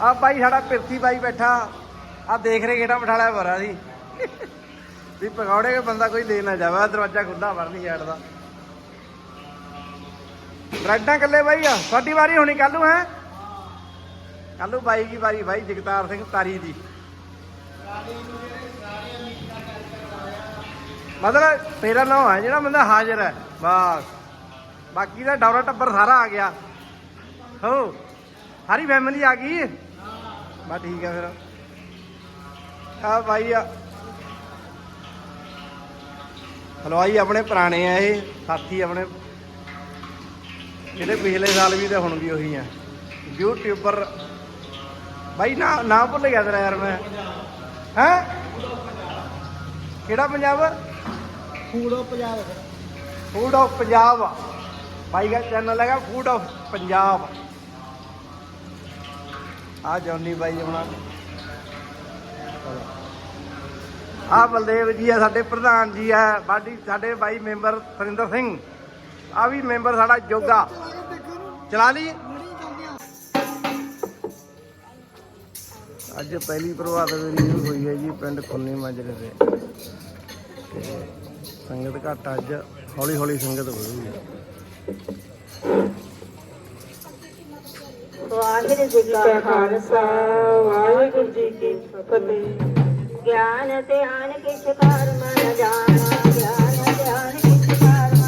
ਆ ਬਾਈ ਸਾਡਾ ਪਿਰਤੀ ਬਾਈ ਬੈਠਾ। ਆ ਦੇਖ ਰਹੇ ਕਿਹੜਾ ਬਿਠਾਲਿਆ ਬਰਾ ਸੀ ਵੀ ਪਕੌੜੇ ਕੇ ਬੰਦਾ ਕੋਈ ਲੈ ਨਾ ਜਾਵੇ ਦਰਵਾਜ਼ਾ ਖੁੱਲਾ ਵਰਨੀ ਸਾਈਡ ਦਾ। ਬ੍ਰੈਡਾਂ ਕੱਲੇ ਬਾਈ ਆ ਸਾਡੀ ਵਾਰੀ ਹੋਣੀ ਕੱਲੂ ਹੈ? ਕੱਲੂ ਬਾਈ ਦੀ ਵਾਰੀ, ਬਾਈ ਜਗਤਾਰ ਸਿੰਘ ਤਾਰੀ ਦੀ। ਮਤਲਬ ਤੇਰਾ ਨਾਮ ਹੈ ਜਿਹੜਾ ਬੰਦਾ ਹਾਜ਼ਰ ਹੈ, ਬਸ। ਬਾਕੀ ਦਾ ਡੌਰਾ ਟੱਬਰ ਸਾਰਾ ਆ ਗਿਆ। ਹੋ, ਸਾਰੀ ਫੈਮਿਲੀ ਆ ਗਈ? ਬਸ ਠੀਕ ਹੈ ਫਿਰ। ਆ ਭਾਈ ਆ। ਹਲਵਾਈ ਆਪਣੇ ਪੁਰਾਣੇ ਆ ਇਹ ਸਾਥੀ ਆਪਣੇ। ਜਿਹੜੇ ਪਿਛਲੇ ਸਾਲ ਵੀ ਤੇ ਹੁਣ ਵੀ ਉਹੀ ਆ। ਯੂਟਿਊਬਰ। ਭਾਈ ਨਾ ਨਾ ਭੁੱਲ ਗਿਆ ਤੇਰਾ ਯਾਰ ਮੈਂ। ਹੈ? ਕਿਹੜਾ ਪੰਜਾਬ? ਫੂਡੋ ਪੰਜਾਬ ਫੂਡ ਆਫ ਪੰਜਾਬ ਭਾਈ ਦਾ ਚੈਨਲ ਹੈਗਾ ਫੂਡ ਆਫ ਪੰਜਾਬ ਆ ਜੌਨੀ ਬਾਈ ਆਪਣਾ ਆ ਬਲਦੇਵ ਜੀ ਆ, ਸਾਡੇ ਪ੍ਰਧਾਨ ਜੀ ਆ, ਬਾਡੀ ਸਾਡੇ ਬਾਈ ਮੈਂਬਰ ਸਰਿੰਦਰ ਸਿੰਘ। ਆ ਵੀ ਮੈਂਬਰ ਸਾਡਾ ਯੋਗਾ ਚਲਾ ਲਈ ਅੱਜ ਪਹਿਲੀ ਪ੍ਰਭਾਤ ਫੇਰੀ ਹੋਈ ਹੈ ਜੀ ਪਿੰਡ ਖੁੰਨੀ ਮਾਜਰੇ ਦੇ। ਤੇ ਸੰਗਤ ਘੱਟ ਅੱਜ ਹੌਲੀ ਹੌਲੀ ਸੰਗਤ ਵਧੂਗੀ। ਵਾਹਿਗੁਰੂ ਜੀ ਕਾ ਖਾਲਸਾ ਵਾਹਿਗੁਰੂ ਜੀ ਕੀ ਫਤਿਹ ਗਿਆਨ ਧਿਆਨ ਕਿਛ ਕਰਮ ਨ ਜਾਣਾ ਗਿਆਨ ਧਿਆਨ ਕਿਛ ਕਰਮ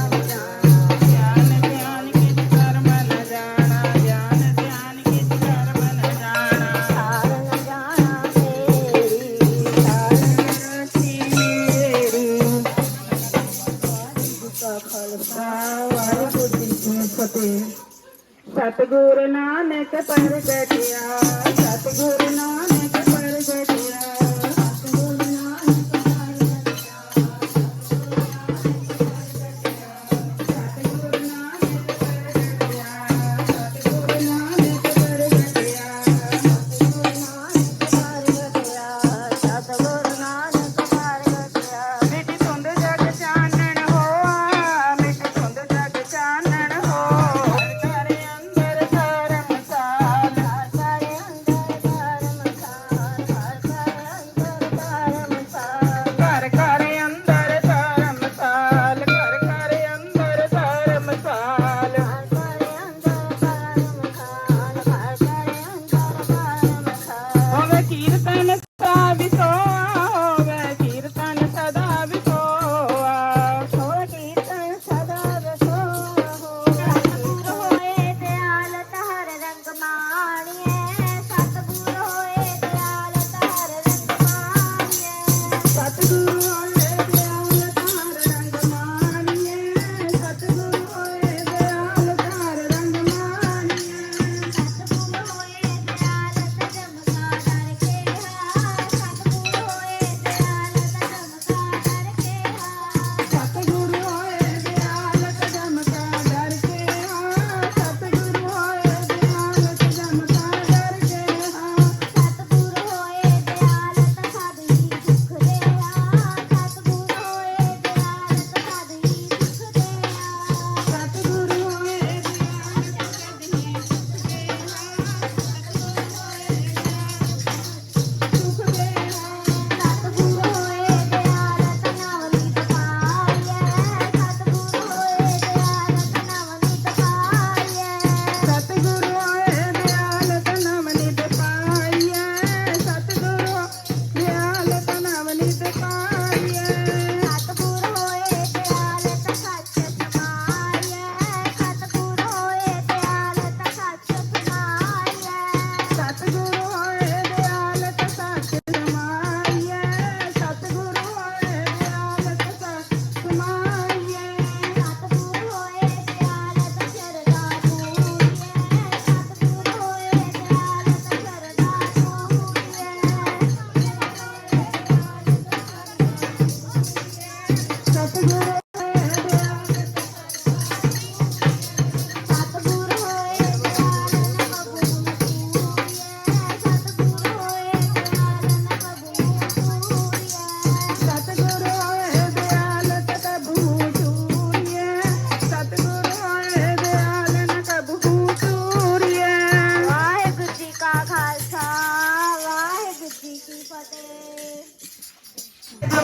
ਸਤਿਗੁਰ ਨਾਨਕ ਪ੍ਰਗਟਿਆ ਸਤਿਗੁਰ ਨਾਨਕ ਪ੍ਰਗਟਿਆ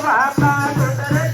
ಪಾಪ ಕೊಟ್ಟರೆ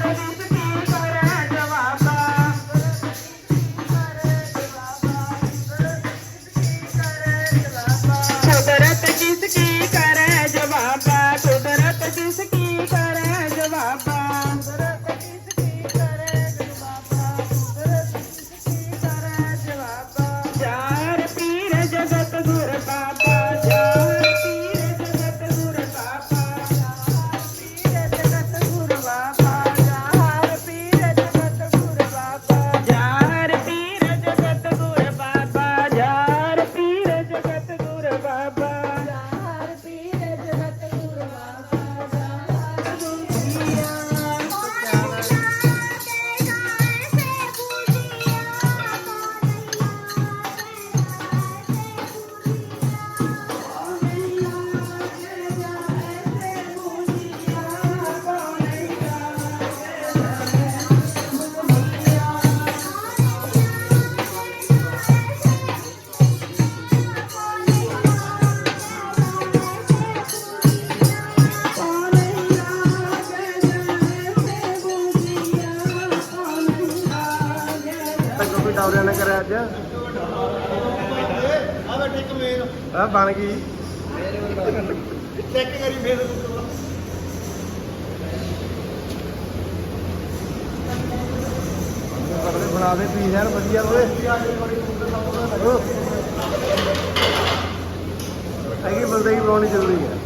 ਅੱਜ ਆ ਬੈਠੇ ਇੱਕ ਮੇਨ ਆ ਬਣ ਗਈ। ਚੈੱਕ ਕਰੀ ਫੇਰ। ਬਣਾ ਦੇ ਪੀਸ ਯਾਰ ਵਧੀਆ ਓਏ। ਹੈਗੀ ਬੰਦੇ ਦੀ ਬਣਾਉਣੀ ਜ਼ਰੂਰੀ ਹੈ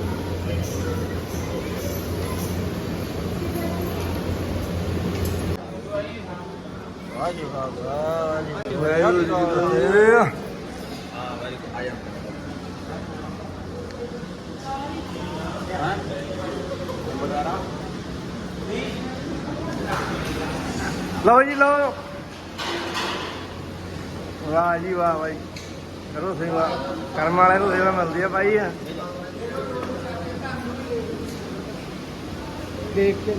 ਵਾਹਿਗੁਰੂ ਜੀ ਕੀ ਫਤਿਹ ਲਓ ਜੀ, ਲਓ। ਵਾਹ ਜੀ ਵਾਹ ਬਾਈ। ਕਰੋ ਸੇਵਾ। ਕਰਮ ਵਾਲੇ ਨੂੰ ਸੇਵਾ ਮਿਲਦੀ ਆ ਭਾਈ ਆ ਦੇਖ ਕੇ